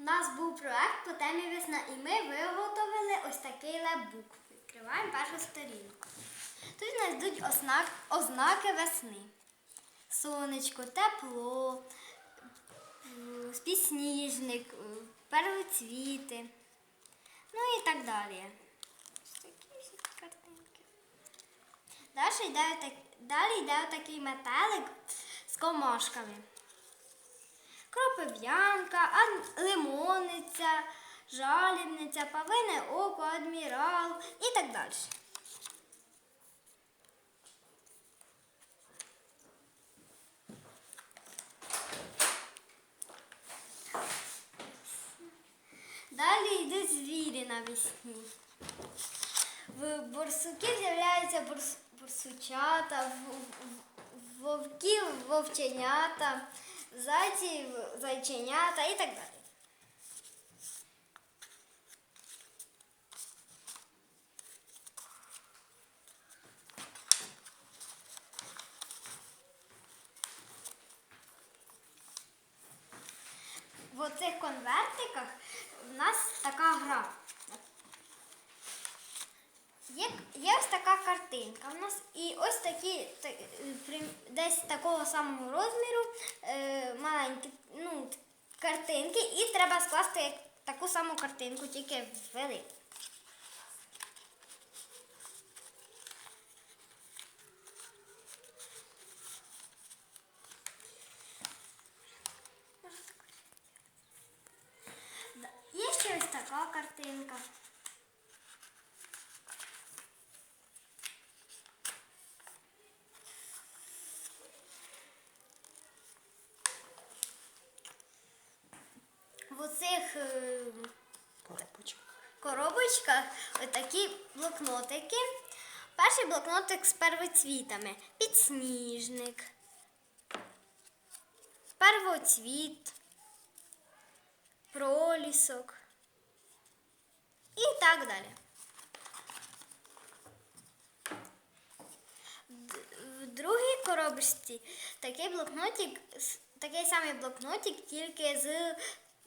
У нас був проект по темі весна, і ми виготовили ось такий лебук. Відкриваємо першу сторінку. Тут у нас йдуть ознак, ознаки весни. Сонечко, тепло, спісніжник, е, первоцвіти. Ну і так далі. Ось такі всі картинки. Далі йде, далі йде такий метелик з комашками. Кропив'янка, лимониця, жалібниця, павине око, адмірал і так далі. Далі йдуть звірі навесні. В борсуків з'являються борс, борсучата, в, в- вовків вовченята, зайців зайченята і так далі. В оцих конвертиках в нас така гра. Є, є ось така картинка в нас, і ось такі та- е, десь такого самого розміру е, маленькі ну, т- картинки, і треба скласти таку саму картинку, тільки велику. Да, Є ще ось така картинка. В оцих е, коробочках такі блокнотики. Перший блокнотик з первоцвітами. Підсніжник, первоцвіт, пролісок і так далі. В другій коробочці такий блокнотик, такий самий блокнотик, тільки з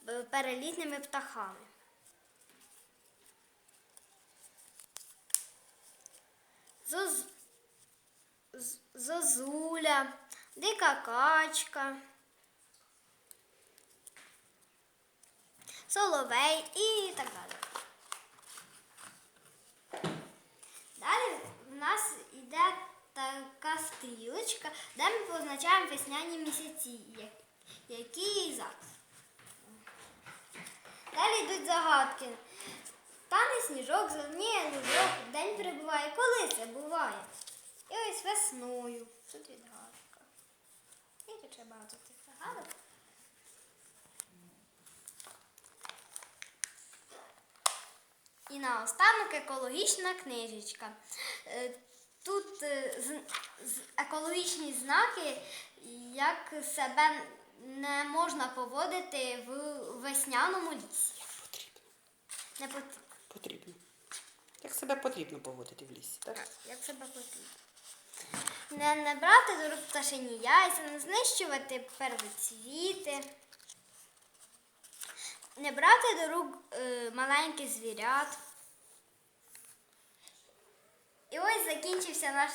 перелітними птахами. Зоз... Зозуля, дика качка, соловей і так далі. Далі в нас йде така стрілочка, де ми позначаємо весняні місяці, я- які зараз. Далі йдуть загадки. Тане сніжок, зеленіє лужок, день прибуває. Коли це буває? І ось весною. Тут відгадка. І тут ще багато цих загадок. І наостанок екологічна книжечка. Е, Тут е, екологічні знаки, як себе не можна поводити в весняному лісі. Потрібно. Не потрібно. Потрібно. Як себе потрібно поводити в лісі, так? Так, як себе потрібно. Не, не брати до рук пташині яйця, не знищувати первоцвіти, не брати до рук е, маленьких звірят. І ось закінчився наш